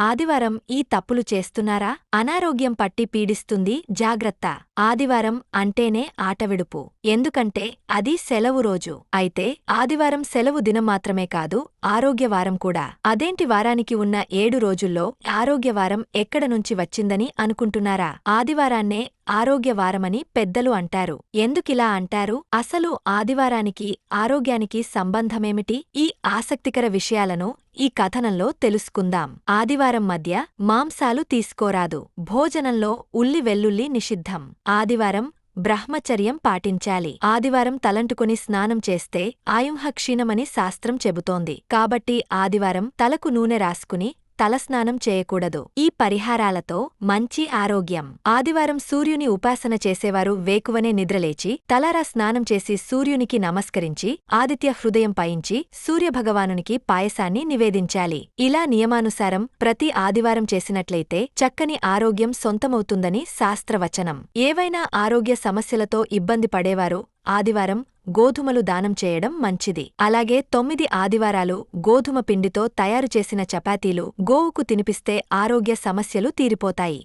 ఆదివారం ఈ తప్పులు చేస్తున్నారా? అనారోగ్యం పట్టి పీడిస్తుంది జాగ్రత్త. ఆదివారం అంటేనే ఆటవిడుపు ఎందుకంటే అది సెలవు రోజు. అయితే ఆదివారం సెలవు దినం మాత్రమే కాదు ఆరోగ్యవారం కూడా. అదేంటి వారానికి ఉన్న ఏడు రోజుల్లో ఆరోగ్యవారం ఎక్కడ నుంచి వచ్చిందని అనుకుంటున్నారా? ఆదివారాన్నే ఆరోగ్యవారమని పెద్దలు అంటారు. ఎందుకిలా అంటారు? అసలు ఆదివారానికి ఆరోగ్యానికి సంబంధమేమిటి? ఈ ఆసక్తికర విషయాలను ఈ కథనంలో తెలుసుకుందాం. ఆదివారం మధ్య మాంసాలు తీసుకోరాదు. భోజనంలో ఉల్లి వెల్లుల్లి నిషిద్ధం. ఆదివారం బ్రహ్మచర్యం పాటించాలి. ఆదివారం తలంటుకుని స్నానం చేస్తే ఆయుంహ క్షీణమని శాస్త్రం చెబుతోంది. కాబట్టి ఆదివారం తలకు నూనె రాసుకుని తలస్నానం చేయకూడదు. ఈ పరిహారాలతో మంచి ఆరోగ్యం. ఆదివారం సూర్యుని ఉపాసన చేసేవారు వేకువనే నిద్రలేచి తలారా స్నానం చేసి సూర్యునికి నమస్కరించి ఆదిత్య హృదయం పయించి సూర్యభగవానునికి పాయసాన్ని నివేదించాలి. ఇలా నియమానుసారం ప్రతి ఆదివారం చేసినట్లయితే చక్కని ఆరోగ్యం సొంతమవుతుందని శాస్త్రవచనం. ఏవైనా ఆరోగ్య సమస్యలతో ఇబ్బంది పడేవారు ఆదివారం గోధుమలు దానం చేయడం మంచిది. అలాగే తొమ్మిది ఆదివారాలు గోధుమ పిండితో తయారు చేసిన చపాతీలు గోవుకు తినిపిస్తే ఆరోగ్య సమస్యలు తీరిపోతాయి.